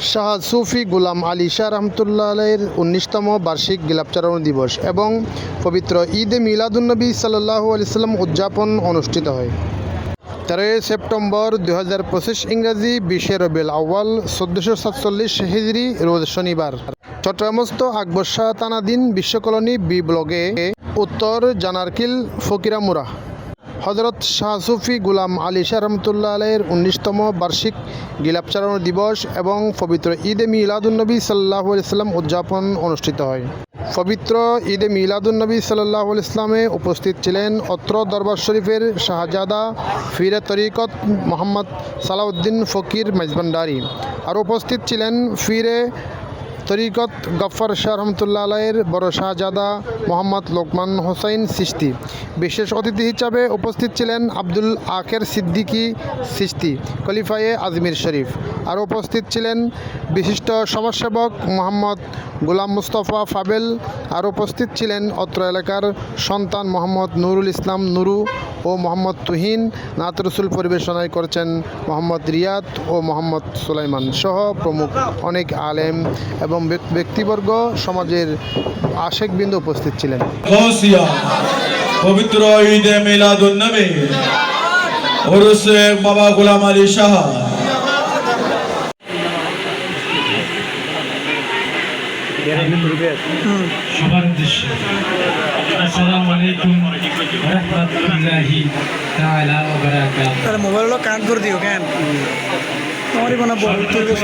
শাহ সুফি গুলাম আলী শাহ রহমতুল্লাহ আলের উনিশতম বার্ষিক গিলাপচারণ দিবস এবং পবিত্র ঈদ মিলাদুন্নবী সাল্লাহ আলিয়াল্লাম উদযাপন অনুষ্ঠিত হয়। তেরোই সেপ্টেম্বর দু হাজার পঁচিশ ইংরাজি বিশে রবিল আউ্য়াল চোদ্দোশো সাতচল্লিশ হিজরি, রোজ শনিবার। চট্টগ্রামস্থ আকবর শাহ তানাদিন বিশ্বকলোনি বি ব্লগে উত্তর জানারকিল ফকিরামুরা হজরত শাহ সুফি গুলাম আলী শাহ রহমতুল্লাহ আলের উনিশতম বার্ষিক গিলাপচারণ দিবস এবং পবিত্র ঈদে এ মিলাদুন্নবী সাল্লাহ ইসলাম উদযাপন অনুষ্ঠিত হয়। পবিত্র ঈদে এ মিলাদুন্নবী সাল্লাহ ইসলামে উপস্থিত ছিলেন অত্র দরবার শরীফের শাহজাদা ফিরে তরিকত মোহাম্মদ সালাউদ্দিন ফকির মেজবান্ডারি। আর উপস্থিত ছিলেন ফিরে তরিকত গফর শাহ রহমতুল্লাহ আলাইয়ের বড় শাহজাদা মোহাম্মদ লোকমান হোসাইন সিস্তি। বিশেষ অতিথি হিসাবে উপস্থিত ছিলেন আব্দুল আকের সিদ্দিকী সিস্তি, খলিফায়ে আজমির শরীফ। আর উপস্থিত ছিলেন বিশিষ্ট সমাজসেবক মোহাম্মদ গোলাম মুস্তফা ফাবেল। আর উপস্থিত ছিলেন অত্র এলাকার সন্তান মোহাম্মদ নুরুল ইসলাম নুরু ও মোহাম্মদ তুহিন। নাতরসুল পরিবেশনায় করেছেন মোহাম্মদ রিয়াদ ও মোহাম্মদ সুলাইমান সহ প্রমুখ অনেক আলেম এবং ব্যক- ব্যক্তিবর্গ সমাজের আশেকবৃন্দ উপস্থিত ছিলেন। পবিত্র ঈদে মিলাদুন নবী ওরসে বাবা গোলাম আলী শাহ। সবার উদ্দেশ্যে আসসালামু আলাইকুম রহমতুল্লাহি তাআলা ওয়া বারাকাতুহু। তাহলে মোবাইলগুলো কানেক্ট করে দিও কেন? তোমারই মানে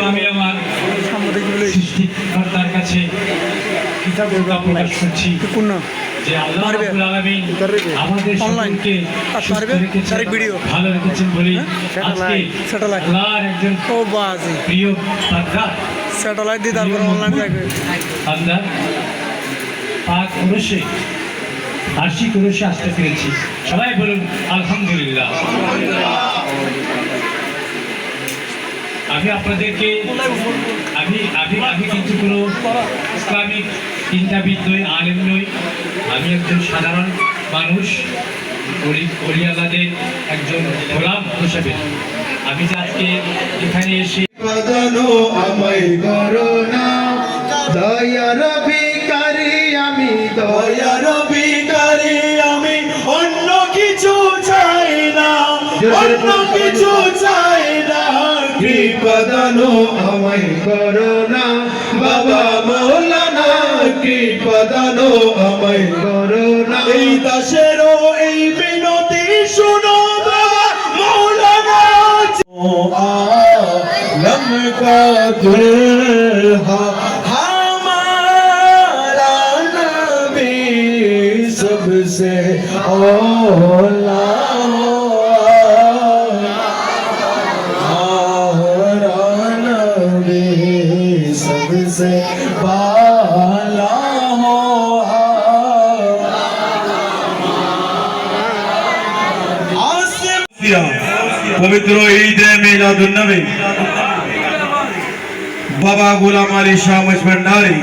আমি আমার কৃতজ্ঞতা প্রকাশ করছি কোন যে আল্লাহ? রাব্বুল আলামিন আমাদের? সকলকে? ভালো রেখেছেন হ্যাঁ? আজকে Satellite? আল্লাহর একজন ও বাজি। প্রিয় বান্দা স্যাটেলাইট দিয়ে তারপরে অনলাইন থাকবে বান্দা পাক উরসে বার্ষিক উরসে আসতে পেরেছি। সবাই বলুন আলহামদুলিল্লাহ। আমি আপনাদেরকে আমি আমি আমি কিন্তু কোনো ইসলামিক চিন্তাবিদ নই আলেম নই। আমি একজন সাধারণ মানুষ অলি একজন গোলাম হিসেবে। আমি যে আজকে এখানে এসে আমায় অন্য কিছু চাই না কিছু চাই না। আমায় করোনা বাবা মৌলানা কৃপদানো আমায় করোনা এই দাসেরও এই বিনতি শুনো বাবা মৌলানা आलम का दुल्हा हमारा नबी सबसे ओला পবিত্র ঈদে মিলাদুন নবী বাবা গোলাম আলী শাহ মজবন্ডারি